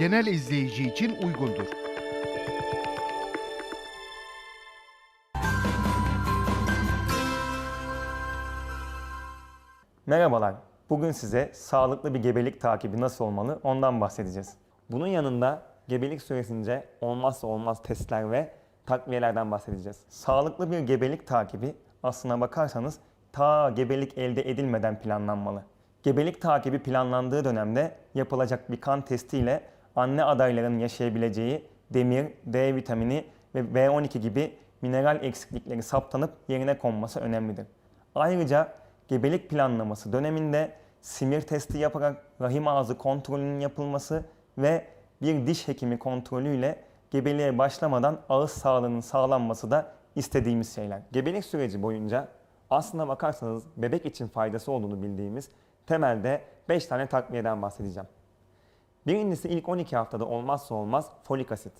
genel izleyici için uygundur. Merhabalar. Bugün size sağlıklı bir gebelik takibi nasıl olmalı ondan bahsedeceğiz. Bunun yanında gebelik süresince olmazsa olmaz testler ve takviyelerden bahsedeceğiz. Sağlıklı bir gebelik takibi aslına bakarsanız ta gebelik elde edilmeden planlanmalı. Gebelik takibi planlandığı dönemde yapılacak bir kan testiyle anne adayların yaşayabileceği demir, D vitamini ve B12 gibi mineral eksiklikleri saptanıp yerine konması önemlidir. Ayrıca gebelik planlaması döneminde simir testi yaparak rahim ağzı kontrolünün yapılması ve bir diş hekimi kontrolüyle gebeliğe başlamadan ağız sağlığının sağlanması da istediğimiz şeyler. Gebelik süreci boyunca aslına bakarsanız bebek için faydası olduğunu bildiğimiz temelde 5 tane takviyeden bahsedeceğim. Birincisi ilk 12 haftada olmazsa olmaz folik asit.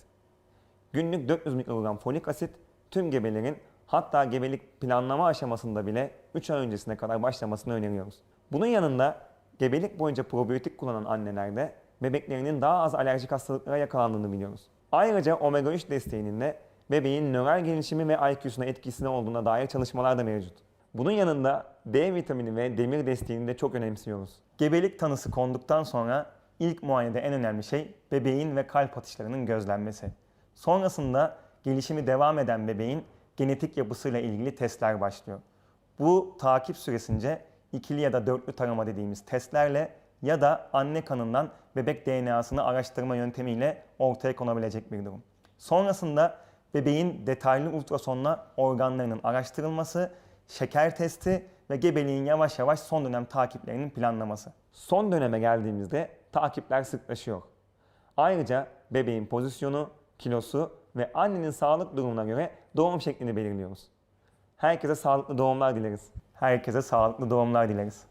Günlük 400 mikrogram folik asit tüm gebelerin hatta gebelik planlama aşamasında bile 3 ay öncesine kadar başlamasını öneriyoruz. Bunun yanında gebelik boyunca probiyotik kullanan annelerde bebeklerinin daha az alerjik hastalıklara yakalandığını biliyoruz. Ayrıca omega 3 desteğinin de bebeğin nöral gelişimi ve IQ'suna etkisine olduğuna dair çalışmalar da mevcut. Bunun yanında D vitamini ve demir desteğini de çok önemsiyoruz. Gebelik tanısı konduktan sonra ilk muayenede en önemli şey bebeğin ve kalp atışlarının gözlenmesi. Sonrasında gelişimi devam eden bebeğin genetik yapısıyla ilgili testler başlıyor. Bu takip süresince ikili ya da dörtlü tarama dediğimiz testlerle ya da anne kanından bebek DNA'sını araştırma yöntemiyle ortaya konabilecek bir durum. Sonrasında bebeğin detaylı ultrasonla organlarının araştırılması, şeker testi ve gebeliğin yavaş yavaş son dönem takiplerinin planlaması. Son döneme geldiğimizde takipler sıklaşıyor. Ayrıca bebeğin pozisyonu, kilosu ve annenin sağlık durumuna göre doğum şeklini belirliyoruz. Herkese sağlıklı doğumlar dileriz. Herkese sağlıklı doğumlar dileriz.